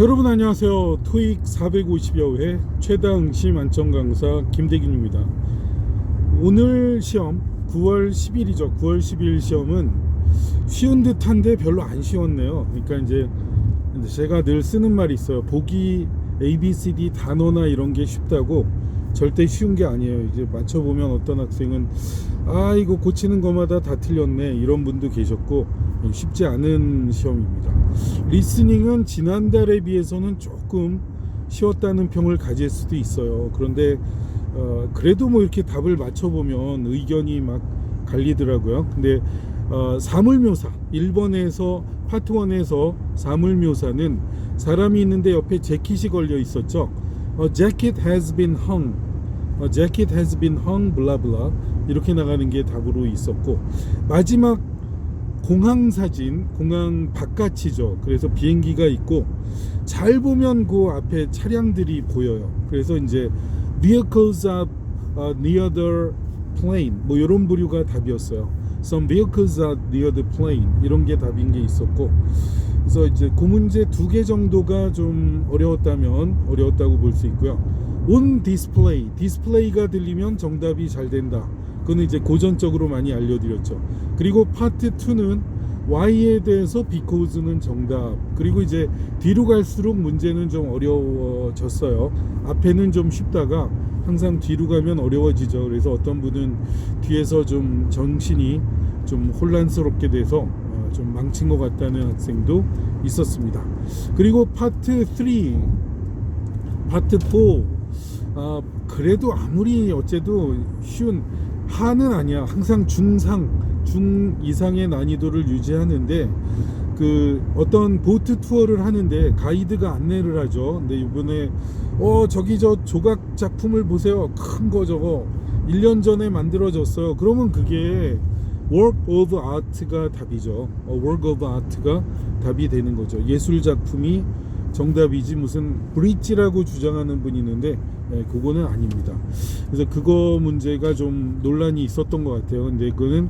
여러분 안녕하세요. 토익 450여 회 최다응시 만점 강사 김대균입니다. 오늘 시험 9월 10일이죠. 9월 10일 시험은 쉬운 듯한데 별로 안 쉬웠네요. 그러니까 이제 제가 늘 쓰는 말이 있어요. 보기 A, B, C, D 단어나 이런 게 쉽다고 절대 쉬운 게 아니에요. 이제 맞춰보면 어떤 학생은 아 이거 고치는 것마다 다 틀렸네 이런 분도 계셨고 쉽지 않은 시험입니다. 리스닝은 지난달에 비해서는 조금 쉬웠다는 평을 가질 수도 있어요. 그런데 어, 그래도 뭐 이렇게 답을 맞춰보면 의견이 막 갈리더라고요. 근데 어, 사물묘사 1번에서 파트 1에서 사물묘사는 사람이 있는데 옆에 재킷이 걸려 있었죠. 어, jacket has been hung. 어, jacket has been hung 블라블라 이렇게 나가는 게 답으로 있었고 마지막 공항 사진, 공항 바깥이죠. 그래서 비행기가 있고 잘 보면 그 앞에 차량들이 보여요. 그래서 이제 vehicles are uh, near the plane 뭐 이런 부류가 답이었어요. Some vehicles are near the plane 이런 게 답인 게 있었고 그래서 이제 그 문제 두 개 정도가 좀 어려웠다면 어려웠다고 볼 수 있고요. on display, 디스플레이가 들리면 정답이 잘 된다. 그거는 이제 고전적으로 많이 알려드렸죠. 그리고 파트 2는 Y에 대해서 because는 정답. 그리고 이제 뒤로 갈수록 문제는 좀 어려워졌어요. 앞에는 좀 쉽다가 항상 뒤로 가면 어려워지죠. 그래서 어떤 분은 뒤에서 좀 정신이 좀 혼란스럽게 돼서 어, 좀 망친 것 같다는 학생도 있었습니다. 그리고 파트 3, 파트 4, 아, 그래도 아무리 어째도 쉬운 하는 아니야. 항상 중상, 중 이상의 난이도를 유지하는데 그 어떤 보트 투어를 하는데 가이드가 안내를 하죠. 근데 이번에 어 저기 저 조각 작품을 보세요. 큰 거 저거 1년 전에 만들어졌어요. 그러면 그게 work of art가 답이죠. 어, work of art가 답이 되는 거죠. 예술 작품이 정답이지 무슨 브릿지라고 주장하는 분이 있는데 네, 그거는 아닙니다. 그래서 그거 문제가 좀 논란이 있었던 것 같아요. 근데 그거는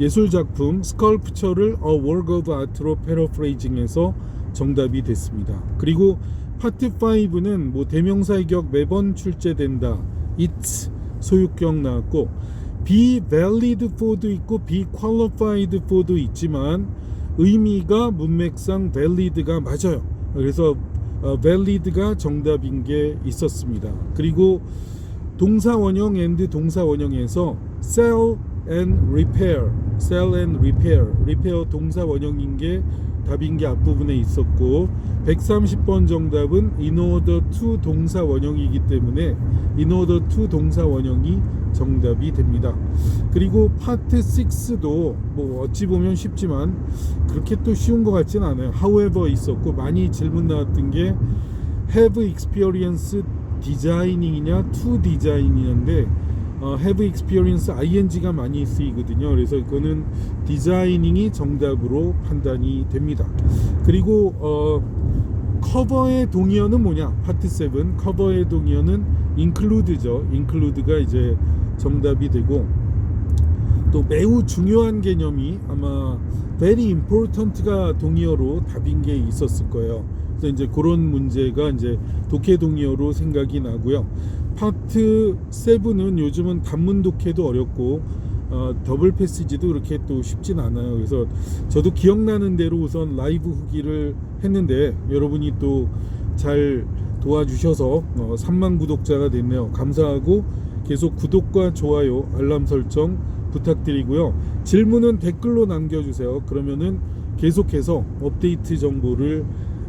예술 작품 스컬프처를 a work of art로 패러프레이징해서 정답이 됐습니다. 그리고 파트 5는 뭐 대명사의 격 매번 출제된다. it's 소유격 나왔고 valid for도 있고 qualified for도 있지만 의미가 문맥상 valid가 맞아요. 그래서 어, valid가 정답인 게 있었습니다. 그리고 동사 원형 and 동사 원형에서 sell and repair, sell and repair, repair 동사 원형인 게 답인 게 앞부분에 있었고 130번 정답은 in order to 동사 원형이기 때문에 in order to 동사 원형이 정답이 됩니다. 그리고 파트 6도 뭐 어찌 보면 쉽지만 그렇게 또 쉬운 것 같진 않아요. however 있었고 많이 질문 나왔던 게 have experience 디자이닝이냐 to 디자인이냐인데 어, have experience ing가 많이 쓰이거든요. 그래서 이거는 디자이닝이 정답으로 판단이 됩니다. 그리고 어, 커버의 동의어는 뭐냐? 파트 7 커버의 동의어는 include죠. include가 이제 정답이 되고 또 매우 중요한 개념이 아마 very important가 동의어로 답인 게 있었을 거예요. 그래서 이제 그런 문제가 이제 독해 동의어로 생각이 나고요. 파트 7은 요즘은 단문 독해도 어렵고 어, 더블 패시지도 그렇게 또 쉽진 않아요. 그래서 저도 기억나는 대로 우선 라이브 후기를 했는데 여러분이 또 잘 도와주셔서 어, 3만 구독자가 됐네요. 감사하고 계속 구독과 좋아요, 알람 설정 부탁드리고요. 질문은 댓글로 남겨주세요. 그러면은 계속해서 업데이트 정보를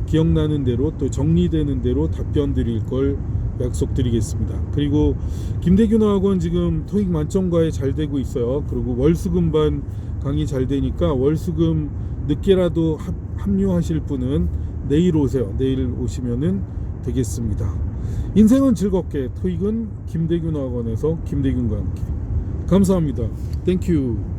기억나는 대로 또 정리되는 대로 답변 드릴 걸 약속드리겠습니다. 그리고 김대균 학원 지금 토익 만점과에 잘 되고 있어요. 그리고 월수금반 강의 잘 되니까 월수금 늦게라도 합, 합류하실 분은 내일 오세요. 내일 오시면은 되겠습니다. 인생은 즐겁게 토익은 김대균 학원에서 김대균과 함께 감사합니다. 땡큐.